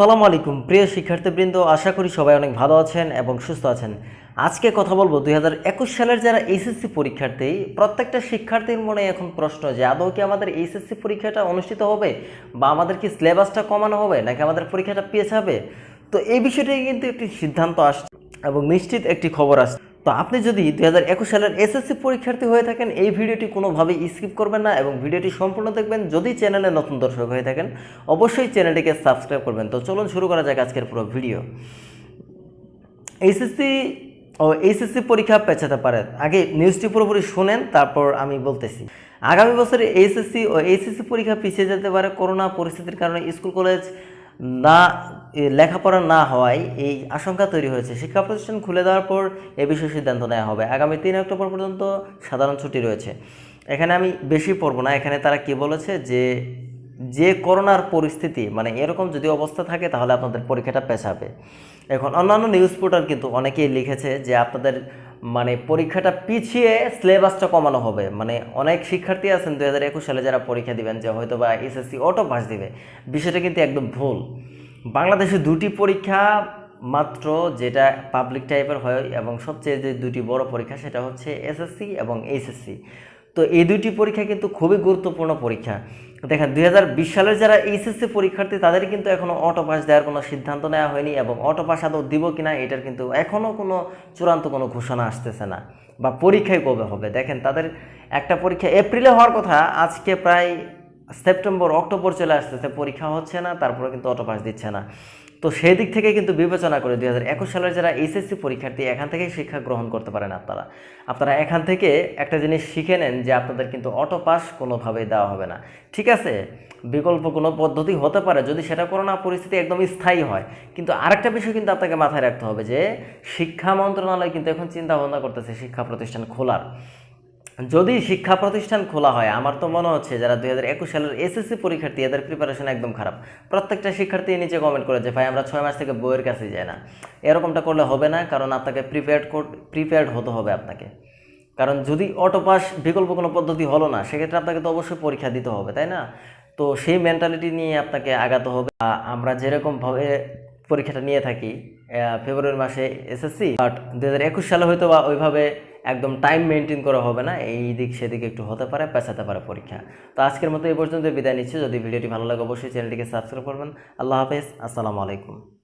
আসসালামু আলাইকুম। প্রিয় শিক্ষার্থীবৃন্দ, আশা করি সবাই অনেক ভালো আছেন এবং সুস্থ আছেন। আজকে কথা বলব দুই হাজার একুশ সালের যারা এইচএসসি পরীক্ষার্থী, প্রত্যেকটা শিক্ষার্থীর মনে এখন প্রশ্ন যে, আদৌ কি আমাদের এইচএসসি পরীক্ষাটা অনুষ্ঠিত হবে বা আমাদের কি সিলেবাসটা কমানো হবে নাকি আমাদের পরীক্ষাটা পেছাবে তো এই বিষয়টি কিন্তু একটি সিদ্ধান্ত আসছে এবং নিশ্চিত একটি খবর আসছে। তো আপনি যদি দু হাজার একুশ সালের এসএসসি পরীক্ষার্থী হয়ে থাকেন, এই ভিডিওটি কোনোভাবেই স্কিপ করবেন না এবং ভিডিওটি সম্পূর্ণ দেখবেন যদি চ্যানেলে নতুন দর্শক হয়ে থাকেন, অবশ্যই চ্যানেলটিকে সাবস্ক্রাইব করবেন। তো চলুন শুরু করা যাক আজকের পুরো ভিডিও। এইচএসসি ও এইচএসসি পরীক্ষা পেছাতে পারে আগে নিউজটি পুরোপুরি শুনেন, তারপর আমি বলতেছি। আগামী বছরে এইচএসসি ও এইচএসসি পরীক্ষা পিছিয়ে যেতে পারে। করোনা পরিস্থিতির কারণে স্কুল, কলেজ না লেখাপড়া না হওয়ায় এই আশঙ্কা তৈরি হয়েছে। শিক্ষা প্রতিষ্ঠান খুলে দেওয়ার পর এ বিষয়ে সিদ্ধান্ত নেওয়া হবে। আগামী তিন অক্টোবর পর্যন্ত সাধারণ ছুটি রয়েছে। এখানে আমি বেশি পড়ব না। এখানে তারা কি বলেছে যে যে করোনার পরিস্থিতি মানে এরকম যদি অবস্থা থাকে, তাহলে আপনাদের পরীক্ষাটা পেছাবে। এখন অন্যান্য নিউজ পোর্টাল কিন্তু অনেকেই লিখেছে যে, আপনাদের মানে পরীক্ষাটা পিছিয়ে সিলেবাসটা কমানো হবে। মানে অনেক শিক্ষার্থী আছেন দু হাজার একুশ সালে যারা পরীক্ষা দিবেন যে হয়তো বা এসএসসি অটো পাস দিবে। বিষয়টা কিন্তু একদম ভুল। বাংলাদেশে দুটি পরীক্ষা মাত্র যেটা পাবলিক টাইপের হয় এবং সবচেয়ে যে দুটি বড় পরীক্ষা সেটা হচ্ছে এসএসসি এবং এইচএসসি। তো এই দুইটি পরীক্ষা কিন্তু খুবই গুরুত্বপূর্ণ পরীক্ষা। দেখেন, দুই হাজার বিশ সালের যারা এইচএসসি পরীক্ষার্থী, তাদের কিন্তু এখনও অটো পাস দেওয়ার কোনো সিদ্ধান্ত নেওয়া হয়নি এবং অটো পাস আদৌ দিব কিনা এটার কিন্তু এখনও কোনো চূড়ান্ত কোনো ঘোষণা আসতেছে না বা পরীক্ষায় কবে হবে। দেখেন, তাদের একটা পরীক্ষা এপ্রিলে হওয়ার কথা, আজকে প্রায় সেপ্টেম্বর, অক্টোবর চলে আসতেছে, পরীক্ষা হচ্ছে না তারপরে কিন্তু অটো পাস দিচ্ছে না। তো সেই দিক থেকে কিন্তু বিবেচনা করে দুই হাজার একুশ সালের যারা এইচএসসি পরীক্ষার্থী, এখান থেকেই শিক্ষা গ্রহণ করতে পারেন আপনারা। আপনারা এখান থেকে একটা জিনিস শিখে নেন যে আপনাদের কিন্তু অটো পাস কোনোভাবেই দেওয়া হবে না। ঠিক আছে? বিকল্প কোনো পদ্ধতি হতে পারে যদি সেটা করোনা পরিস্থিতি একদম স্থায়ী হয়। কিন্তু আরেকটা বিষয় কিন্তু আপনাকে মাথায় রাখতে হবে যে শিক্ষা মন্ত্রণালয় কিন্তু এখন চিন্তা ভাবনা করতেছে শিক্ষা প্রতিষ্ঠান খোলার। যদি শিক্ষা প্রতিষ্ঠান খোলা হয়, আমার তো মনে হচ্ছে যারা দুই হাজার একুশ সালের এসএসসি পরীক্ষার্থী, এদের প্রিপারেশন একদম খারাপ। প্রত্যেকটা শিক্ষার্থী নিচে কমেন্ট করে যে ভাই, আমরা ছয় মাস থেকে বইয়ের কাছে যাই না। এরকমটা করলে হবে না, কারণ আপনাকে প্রিপেয়ার্ড প্রিপেয়ার্ড হতে হবে আপনাকে। কারণ যদি অটো পাস বিকল্প কোনো পদ্ধতি হলো না, সেক্ষেত্রে আপনাকে তো অবশ্যই পরীক্ষা দিতে হবে, তাই না? তো সেই মেন্টালিটি নিয়ে আপনাকে আগাতে হবে। আমরা যেরকমভাবে পরীক্ষাটা নিয়ে থাকি ফেব্রুয়ারি মাসে এসএসসি বাট দু হাজার একুশ সালে হয়তো বা ওইভাবে একদম টাইম মেনটেন করা হবে না, এই দিক সেদিকে একটু হতে পারে পেছাতে পারে পরীক্ষা। তো আজকের মতো এই পর্যন্ত বিদায় নিচ্ছি। যদি ভিডিওটি ভালো লাগে, অবশ্যই চ্যানেলটিকে সাবস্ক্রাইব করবেন। আল্লাহ হাফেজ, আসসালামু আলাইকুম।